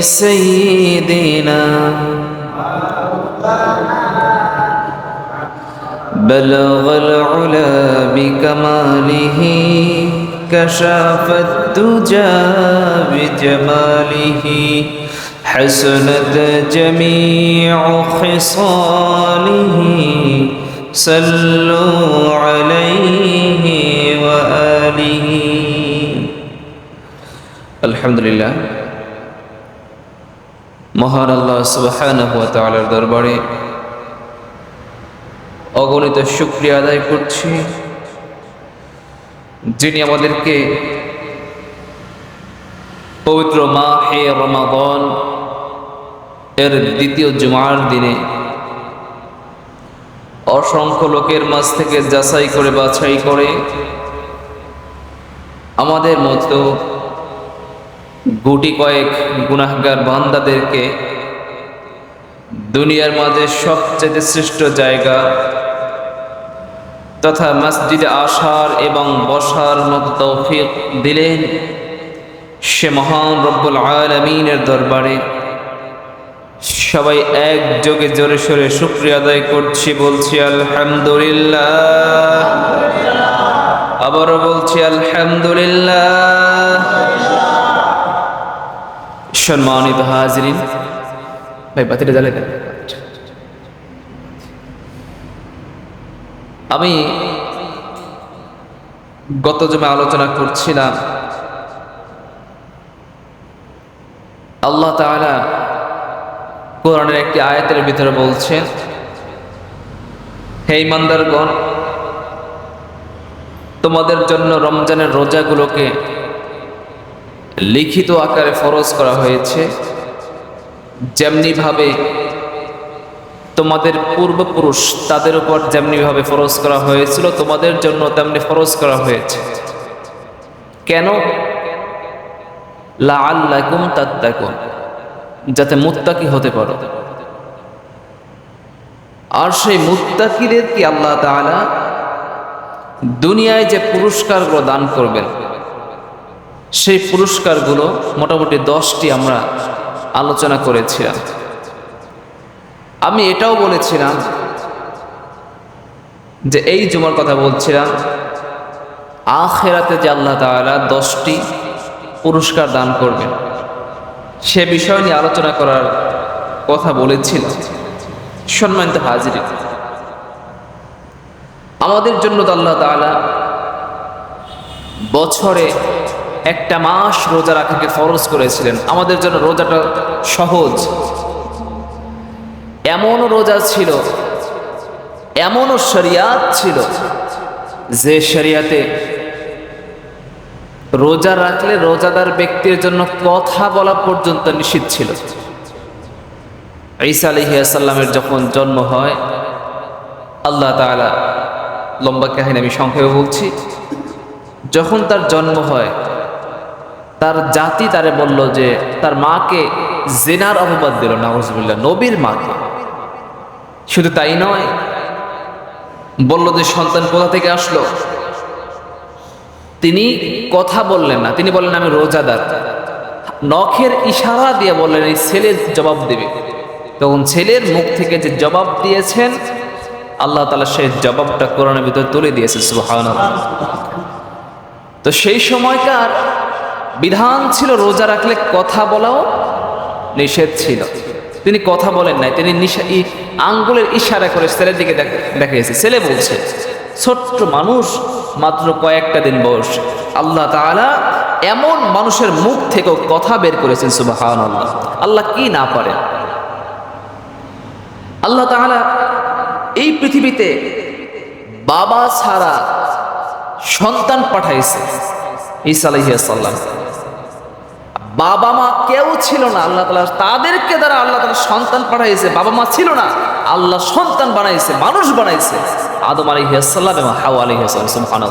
سيدنا بلغ العلا بكماله كشاف الدجى بجماله حسنت جميع خصاله صلوا عليه وآله. الحمد لله. মহান আল্লাহ ওয়া দরবারে অগণিত শুক্রিয়া আদায় করছি যিনি আমাদেরকে পবিত্র মা হে রমাদন এর দ্বিতীয় জুমার দিনে অসংখ্য লোকের মাঝ থেকে যাচাই করে বাছাই করে আমাদের মতো গুটি কয়েক গুনাহগার বান্দাদেরকে দুনিয়ার মাঝে সবচেয়ে শ্রেষ্ঠ জায়গা তথা মসজিদে আসার এবং বসার মতো তৌফিক দিলেন সে মহান রব্বুল আলমিনের দরবারে। সবাই একযোগে জোরে সোরে শুক্রিয়া আদায় করছি, বলছি আলহামদুলিল্লাহ। আবারও বলছি আলহামদুলিল্লাহ। সম্মানিত হাজরিন। ভাই, বাতিটা জ্বালাই দেন। আমি গত জমে আলোচনা করছিলাম, আল্লাহ তাআলা কোরআনের একটি আয়াতের ভিতরে বলছেন, হে ইমানদারগণ, তোমাদের জন্য রমজানের রোজাগুলোকে লিখিত আকারে ফরজ করা হয়েছে। যেমনিভাবে তোমাদের পূর্বপুরুষ তাদের উপর যেমনিভাবে ফরজ করা হয়েছিল, তোমাদের জন্য তেমনি ফরজ করা হয়েছে। কেন? লা আল্লাকুম তাত্তাকুন, যাতে মুত্তাকি হতে পারো। আর সেই মুত্তাকিদের কি আল্লাহ তাআলা দুনিয়ায় যে পুরস্কারগুলো দান করবেন সেই পুরস্কারগুলো মোটামুটি দশটি আমরা আলোচনা করেছিলাম। আমি এটাও বলেছিলাম যে এই জুমার কথা বলছিলাম, আখেরাতে যে আল্লাহ তাআলা দশটি পুরস্কার দান করবেন, সে বিষয় নিয়ে আলোচনা করার কথা বলেছিলাম। সম্মানিত হাজির, আমাদের জন্য তো আল্লাহ তাআলা বছরে একটা মাস রোজা রাখাকে ফরজ করেছিলেন। আমাদের জন্য রোজাটা সহজ। এমনও রোজা ছিল, এমনও শরিয়াত ছিল, যে শরিয়াতে রোজা রাখলে রোজাদার ব্যক্তির জন্য কথা বলা পর্যন্ত নিষিদ্ধ ছিল। ঈসা আলহিয়াসাল্লামের যখন জন্ম হয়, আল্লাহ তাআলা লম্বা কাহিনী আমি সংক্ষেপে বলছি। যখন তার জন্ম হয় তার জাতি তারে বলল যে, তার মাকে জেনার অপবাদ দিল, নাউজুবিল্লাহ, নবীর মাকে। শুধু তাই নয়, বলল যে, সন্তান কোথা থেকে আসলো? তিনি কথা বললেন না, তিনি বললেন, আমি রোজাদার। নখের ইশারা দিয়ে বললেন, এই ছেলে জবাব দেবে। তখন ছেলের মুখ থেকে যে জবাব দিয়েছেন, আল্লাহ তালা সেই জবাবটা কোরআনের ভিতরে তুলে দিয়েছে সুহান তো সেই সময়কার বিধান ছিল রোজা রাখলে কথা বলাও নিষেধ ছিল। তিনি কথা বলেন নাই, তিনি আঙ্গুলের ইশারা করে ছেলের দিকে দেখিয়েছে ছেলে বলছে, ছোট্ট মানুষ মাত্র কয়েকটা দিন বয়স। আল্লাহ তাআলা এমন মানুষের মুখ থেকেও কথা বের করেছেন সুবাহান আল্লাহ আল্লাহ কি না পারেন আল্লাহ তাআলা এই পৃথিবীতে বাবা ছাড়া সন্তান পাঠাইছে, ঈসা আলাইসাল্লাম বাবা মা কেউ ছিল না, আল্লাহ তালা তাদেরকে দ্বারা আল্লাহ তালা সন্তান পাঠাইছে। বাবা মা ছিল না, আল্লাহ সন্তান বানাইছে, মানুষ বানাইছে। আদম আলহিহাসাল্লাম এবং হাউ আলহিহাসাল্লাম সুবহান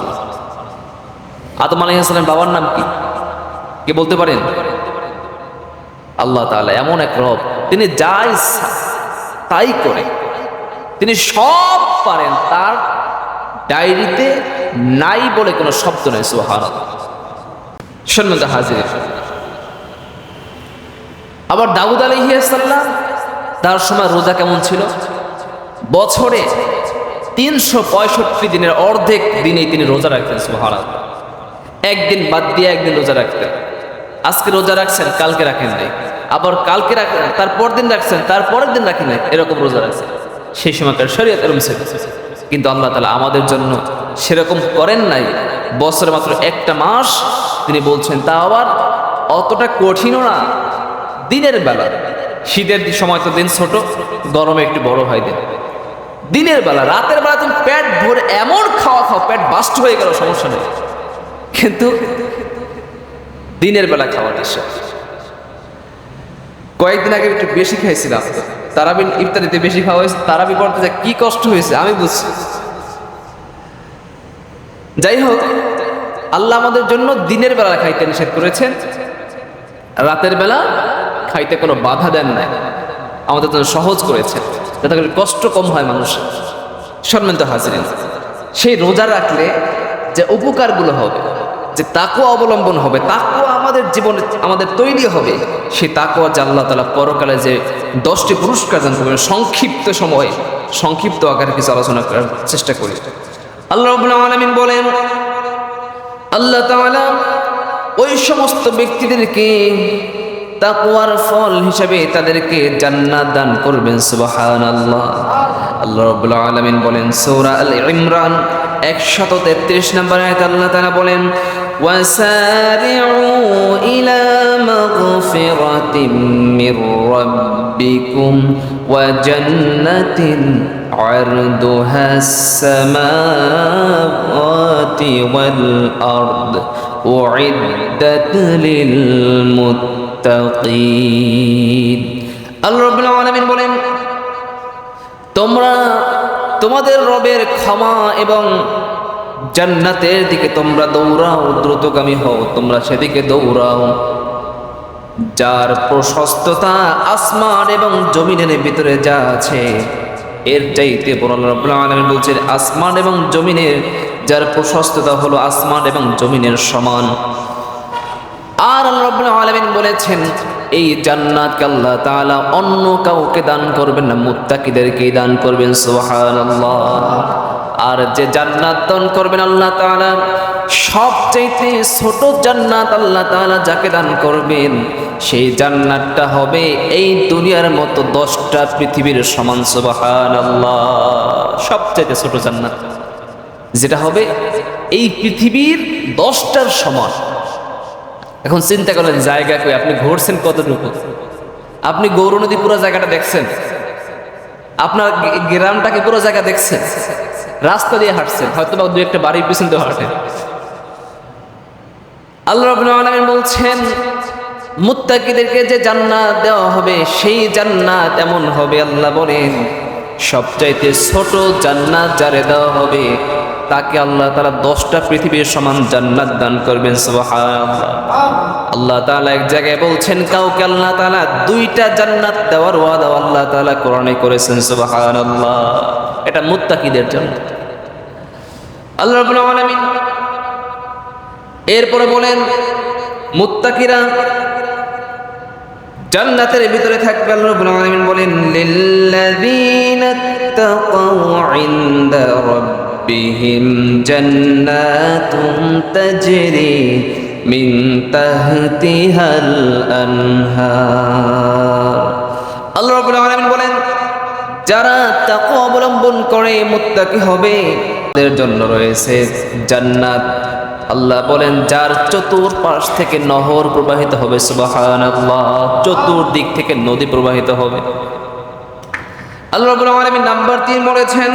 আদম আলহিহাসাল্লাম বাবার নাম কি? কে বলতে পারেন? আল্লাহ তাআলা, এমন এক রব। তিনি যা ইচ্ছা তাই করে। তিনি সব পারেন, তার ডায়েরিতে নাই বলে কোনো শব্দ নেই সুহান সন্ন্যত হাজির। আবার দাউদ আলহিয়াসাল্লাম তার সময় রোজা কেমন ছিল? বছরে তিনশো পঁয়ষট্টি দিনের অর্ধেক দিনেই তিনি রোজা রাখতেন সুহারাত একদিন বাদ দিয়ে একদিন রোজা রাখতেন। আজকে রোজা রাখছেন, কালকে রাখেন নাই। আবার কালকে রাখেন তারপর দিন রাখছেন, তারপরের দিন রাখেন নাই, এরকম রোজা রাখছেন। সেই সময়কার শরীয়ত এরকম ছিল? কিন্তু আল্লাহ তালা আমাদের জন্য সেরকম করেন নাই। বছরে মাত্র একটা মাস তিনি বলছেন, তা আবার অতটা কঠিনও না। দিনের বেলা। শীতের সময় তো দিন ছোট, গরমে একটু বড় হয় দিন। দিনের বেলা, রাতের বেলা তুমি পেট ভরে এমন খাওয়া খাও, পেট বাস্ট হয়ে গেল, সমস্যা নেই। কিন্তু দিনের বেলা খাওয়ার ইচ্ছা কয়েকদিন আগে একটু বেশি খাইছিলাম। তারাবিন ইফতারিতে বেশি খাওয়া হয়েছে, তারাবি পড়তে যে কি কষ্ট হয়েছে, আমি বুঝছি। যাই হোক, আল্লাহ আমাদের জন্য দিনের বেলা খাইতে নিষেধ করেছেন। রাতের বেলা খাইতে কোনো বাধা দেন নাই। আমাদের জন্য সহজ করেছেন। যাতে করে কষ্ট কম হয় মানুষের। সম্মানিত হাজিরিন, সেই রোজা রাখলে যে উপকারগুলো হবে, যে তাকুয়া অবলম্বন হবে তাকুয়া আমাদের জীবনে, আমাদের তৈরি হবে, সেই তাকুয়া যে আল্লাহ তালা পরকালে যে দশটি পুরস্কার দান করবেন, সংক্ষিপ্ত সময়ে, সংক্ষিপ্ত আকারে কিছু আলোচনা করার চেষ্টা করি। আল্লাহ আলমিন বলেন, আল্লাহ তাআলা ওই সমস্ত ব্যক্তিদেরকে তাকওয়ার ফল হিসাবে তাদেরকে জান্নাত দান করবেন সুবহানাল্লাহ আল্লাহ রাব্বুল আলামিন বলেন সূরা আল ইমরান 133 নম্বর আয়াত আল্লাহ তাআলা বলেন وسارعوا إلى مغفرة من ربكم وجنة عرضها السماوات والأرض أعدت للمتقين আল্লাহ রাব্বুল আলামিন বলেন, তোমরা তোমাদের রবের ক্ষমা এবং জান্নাতের দিকে তোমরা দৌড়াও, দ্রুতগামী হও, তোমরা সেদিকে দৌড়াও। যার প্রশস্ততা আসমান এবং জমিনের ভিতরে যা আছে, এর চাইতে আলামিন বলছেন, আসমান এবং জমিনের, যার প্রশস্ততা হলো আসমান এবং জমিনের সমান। আর আল্লাহ আলামিন বলেছেন, এই জান্নাতকে আল্লাহ তাআলা অন্য কাউকে দান করবেন না মুত্তাকিদেরকেই দান করবেন, সুবহানাল্লাহ। আর যে জান্নাত দান করবেন আল্লাহ তাআলা, সবচাইতে ছোট জান্নাত আল্লাহ তাআলা যাকে দান করবেন, সেই জান্নাতটা হবে এই দুনিয়ার মতো দশটা পৃথিবীর সমান, সুবহানাল্লাহ। সবচাইতে ছোট জান্নাত, যেটা হবে এই পৃথিবীর দশটার সমান। এখন চিন্তা করেন, জায়গা কই? আপনি ঘুরছেন কতটুকু? আপনি গৌর নদী পুরো জায়গাটা দেখছেন? আপনার গ্রামটাকে পুরো জায়গা দেখছেন? রাস্তা দিয়ে হাঁটছেন হয়তো বা দু একটা বাড়ির পিছন দিয়ে হাঁটেন আল্লাহ রাব্বুল আলামিন বলছেন, মুত্তাকিদেরকে যে জান্নাত দেওয়া হবে, সেই জান্নাত এমন হবে, আল্লাহ বলেন। সবচাইতে ছোট জান্নাত যারে দেওয়া হবে তাকে আল্লাহ তালা দশটা পৃথিবীর সমান জান্নাত দান করবেন আল্লাহ তালা এক জায়গায় বলছেন, কাউকে আল্লাহ তাআলা দুইটা জান্নাত দেওয়ার ওয়াদা আল্লাহ তাআলা কোরআনে করেছেন সুবাহান আল্লাহ এটা মুত্তাকিদের জন্য। আল্লাহ আলামিন এরপরে বলেন, মুত্তাকিরা জান্নাতের ভিতরে থাকবে, আল্লাহ রাব্বুল বলেন, লিল্লাযীনা তাকাউ ইনদা জান্নাতুন তাজরি মিন তাহতিহাল আনহার আল্লাহ রাব্বুল আলামিন বলেন, যারা তাকওয়া অবলম্বন করে মুত্তাকি হবে, তাদের জন্য রয়েছে জান্নাত। আল্লাহ বলেন, যার চতুর্পাশ থেকে নহর প্রবাহিত হবে, সুবহানাল্লাহ, চতুর্দিক থেকে নদী প্রবাহিত হবে। আল্লাহ রাব্বুল আলামিন নাম্বার 3 বলেছেন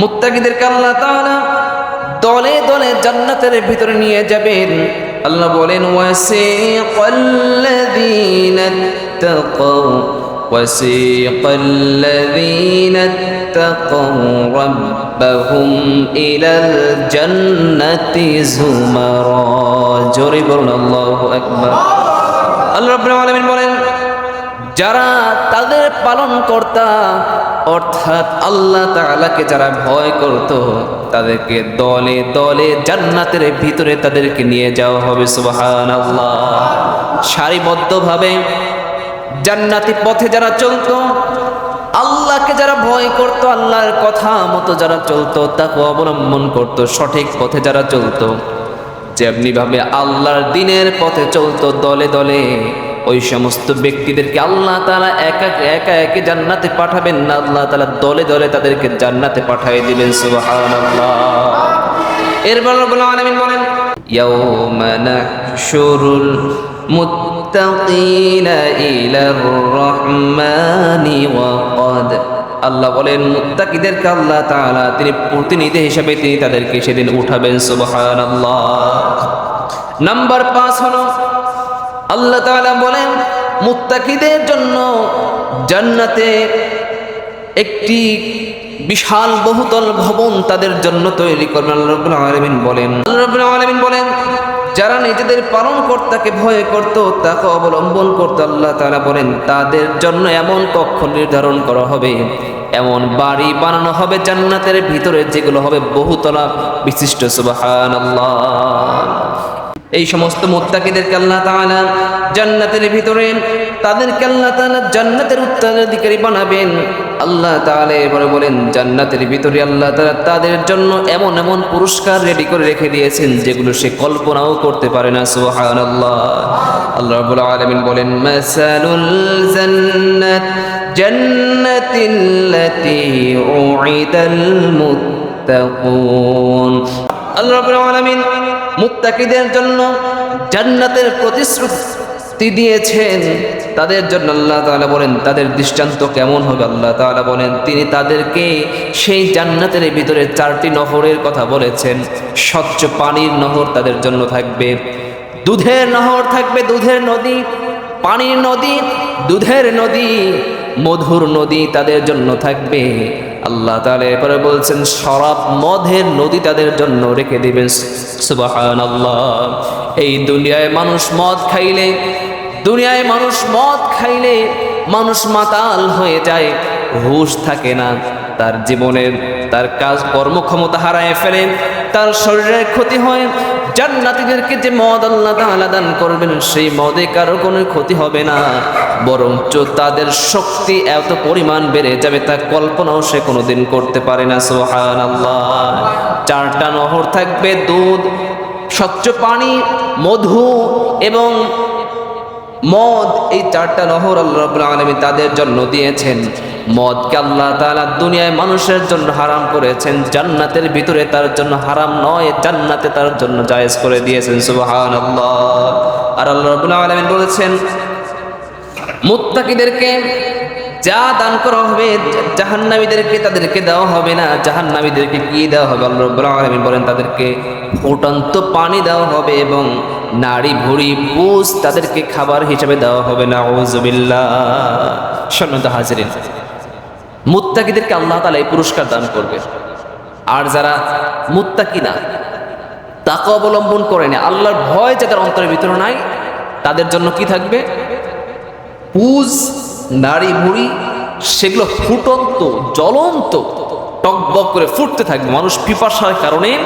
মুত্তাকিদেরকে আল্লাহ তাআলা দলে দলে জান্নাতের ভিতরে নিয়ে যাবেন। আল্লাহ বলেন, ওয়াসিকাল্লাযীনা তাকাউ ওয়াসিকাল্লাযীনা তাকাউ রাব্বাহুম ইলাল জান্নাতি যুমারা। জোরে বলুন, আল্লাহু আকবার। আল্লাহ রাব্বুল আলামিন বলেন যারা তাদের পালন কর্তা, অর্থাৎ আল্লাহ তাআলাকে যারা ভয় করত, তাদেরকে দলে দলে জান্নাতের ভিতরে তাদেরকে নিয়ে যাওয়া হবে, সুবহানাল্লাহ। সারিবদ্ধভাবে জান্নাতি পথে যারা চলতো, আল্লাহকে যারা ভয় করত, আল্লাহর কথা মতো যারা চলতো, তাকে অবলম্বন করত, সঠিক পথে যারা চলতো যেমনি ভাবে আল্লাহর দিনের পথে চলতো, দলে দলে। ওই সমস্ত ব্যক্তিদেরকে আল্লাহ তালা একা একা একে জান্নাতে পাঠাবেন না, আল্লাহ তালা দলে দলে তাদেরকে জান্নাতে পাঠিয়ে দিবেন, সুবহানাল্লাহ। এরপর বলেন, ইয়াউমা নাহশুরুল মুত্তাকিনা ইলার রাহমানি ওয়া আল্লাহ বলেন, মুত্তাকিদেরকে আল্লাহ তাআলা তিনি প্রতিনিধি হিসেবে তিনি তাদেরকে সেদিন উঠাবেন, সুবহানাল্লাহ। নাম্বার পাঁচ হলো আল্লাহ তাআলা বলেন, মুত্তাকিদের জন্য জান্নাতে একটি বিশাল বহুতল ভবন তাদের জন্য তৈরি করবেন, আল্লাহ আলামিন বলেন। আল্লাহ আলামিন বলেন, যারা নিজেদের পালন কর্তাকে ভয় করত, তাকে অবলম্বন করতো, আল্লাহ তাআলা বলেন, তাদের জন্য এমন কক্ষ নির্ধারণ করা হবে, এমন বাড়ি বানানো হবে জান্নাতের ভিতরে, যেগুলো হবে বহুতলা বিশিষ্ট, সুবহানাল্লাহ। এই সমস্ত মুত্তাকিদেরকে আল্লাহ তাআলা জান্নাতের ভিতরে, তাদেরকে আল্লাহ তাআলা জান্নাতের উত্তরাধিকারী বানাবেন। আল্লাহ তাআলা এবারে বলেন, জান্নাতের ভিতরে আল্লাহ তাআলা তাদের জন্য এমন এমন পুরস্কার রেডি করে রেখে দিয়েছেন, যেগুলো সে কল্পনাও করতে পারে না, সুবহানাল্লাহ। আল্লাহ রাব্বুল আলামিন বলেন জান্নাত, জান্নাতিল্লাতী আল্লাহ রাব্বুল আলামিন মুত্তাকিদের জন্য জান্নাতের প্রতিশ্রুতি দিয়েছেন। তাদের জন্য আল্লাহ তাআলা বলেন, তাদের দৃষ্টান্ত কেমন হবে আল্লাহ তাআলা বলেন। তিনি তাদেরকে সেই জান্নাতের ভিতরে চারটি নহরের কথা বলেছেন। স্বচ্ছ পানির নহর তাদের জন্য থাকবে। দুধের নহর থাকবে দুধের নদী, পানির নদী, দুধের নদী, মধুর নদী তাদের জন্য থাকবে। আল্লাহ তাআলা এরপরে বলছেন, শরাব মধের নদী তাদের জন্য রেখে দিবেন। সুবাহান আল্লাহ এই দুনিয়ায় মানুষ মদ খাইলে, দুনিয়ায় মানুষ মদ খাইলে মানুষ মাতাল হয়ে যায়, হুশ থাকে না। তার জীবনের, তার কাজ কর্মক্ষমতা হারায় ফেলে, তার শরীরের ক্ষতি হয় জান্নাতীদেরকে যে মদ আল্লাহ তাআলা দান করবেন, সেই মদে কারও কোনো ক্ষতি হবে না। বরঞ্চ তাদের শক্তি এত পরিমাণ বেড়ে যাবে তা কল্পনাও সে কোনোদিন করতে পারে না, সুবহানাল্লাহ। চারটা নহর থাকবে, দুধ, স্বচ্ছ পানি, মধু এবং মদ এই চারটা নহর আল্লাহ রাব্বুল আলমী তাদের জন্য দিয়েছেন। মদকে আল্লাহ তালা দুনিয়ায় মানুষের জন্য হারাম করেছেন, জান্নাতের ভিতরে তার জন্য হারাম নয়, জান্নাতে তার জন্য জায়েজ করে দিয়েছেন সুবাহান আল্লাহ আর আল্লাহ রাব্বুল আলমিন বলেছেন, মুত্তাকিদেরকে যা দান করা হবে, জাহান্নামীদেরকে তাদেরকে দেওয়া হবে না। জাহান্নামীদেরকে কি দেওয়া হবে? আল্লাহ রাব্বুল আলামিন বলেন, তাদেরকে ফুটন্ত পানি দেওয়া হবে এবং নারী ভুড়ি পুষ তাদেরকে খাবার হিসেবে দেওয়া হবে। না ওজুবিল্লাহ সম্মানিত হাজিরিন, মুত্তাকিদেরকে আল্লাহ তাআলা এই পুরস্কার দান করবে আর যারা মুত্তাকি না, তাকে অবলম্বন করে না আল্লাহর ভয় যাদের অন্তরের ভিতরে নাই, তাদের জন্য কি থাকবে? পুজ নারী ভুড়ি সেগুলো ফুটন্ত, জ্বলন্ত টকবক করে ফুটতে থাকবে। মানুষ পিপাসার কারণে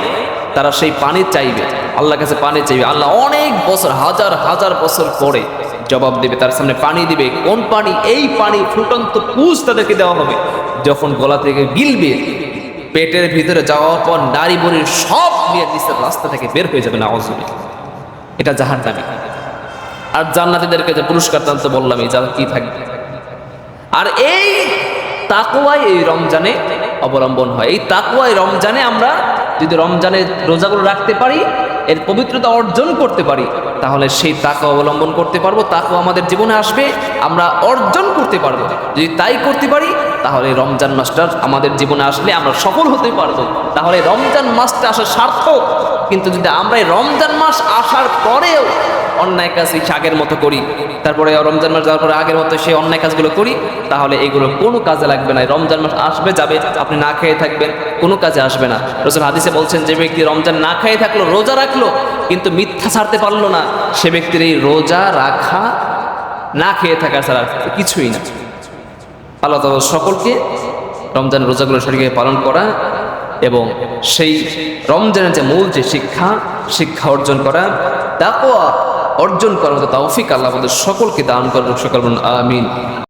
তারা সেই পানি চাইবে। আল্লাহর কাছে পানি চাইবে। আল্লাহ অনেক বছর, হাজার হাজার বছর পরে জবাব দেবে, তার সামনে পানি দিবে। কোন পানি? এই পানি ফুটন্ত পুজ তাদেরকে দেওয়া হবে। যখন গলা থেকে গিলবে, পেটের ভিতরে যাওয়ার পর নারী বুড়ির সব নিয়ে নিচের রাস্তা থেকে বের হয়ে যাবে না অজুবি এটা জাহার নামী আর জান্নাতীদেরকে যে পুরস্কার দান তো বললামই যা কি থাকবে? আর এই তাকুয়াই এই রমজানে অবলম্বন হয়। এই তাকুয়াই রমজানে আমরা যদি রমজানে রোজাগুলো রাখতে পারি, এর পবিত্রতা অর্জন করতে পারি, তাহলে সেই তাকে অবলম্বন করতে পারব তাকে আমাদের জীবনে আসবে, আমরা অর্জন করতে পারব। যদি তাই করতে পারি, তাহলে রমজান মাসটা আমাদের জীবনে আসলে আমরা সফল হতে পারব। তাহলে রমজান মাসটা আসা সার্থক। কিন্তু যদি আমরা এই রমজান মাস আসার পরেও অন্যায় কাজ এই আগের মতো করি। তারপরে রমজান মাস যাওয়ার পরে আগের মতো সেই অন্যায় কাজগুলো করি, তাহলে এগুলো কোনো কাজে লাগবে না। রমজান মাস আসবে, যাবে, আপনি না খেয়ে থাকবেন, কোনো কাজে আসবে না। রসুল হাদিসে বলছেন, যে ব্যক্তি রমজান না খেয়ে থাকল, রোজা রাখল, কিন্তু মিথ্যা ছাড়তে পারল না। সে ব্যক্তির এই রোজা রাখা, না খেয়ে থাকা ছাড়া কিছুই না। আল্লাহ তাআলা সকলকে রমজান রোজাগুলো সঠিকভাবে পালন করা এবং সেই রমজানের যে মূল যে শিক্ষা শিক্ষা অর্জন করা, তাকওয়া অর্জন করার মতো তৌফিক আল্লাহ আমাদের সকলকে দান করার সকল আমিন।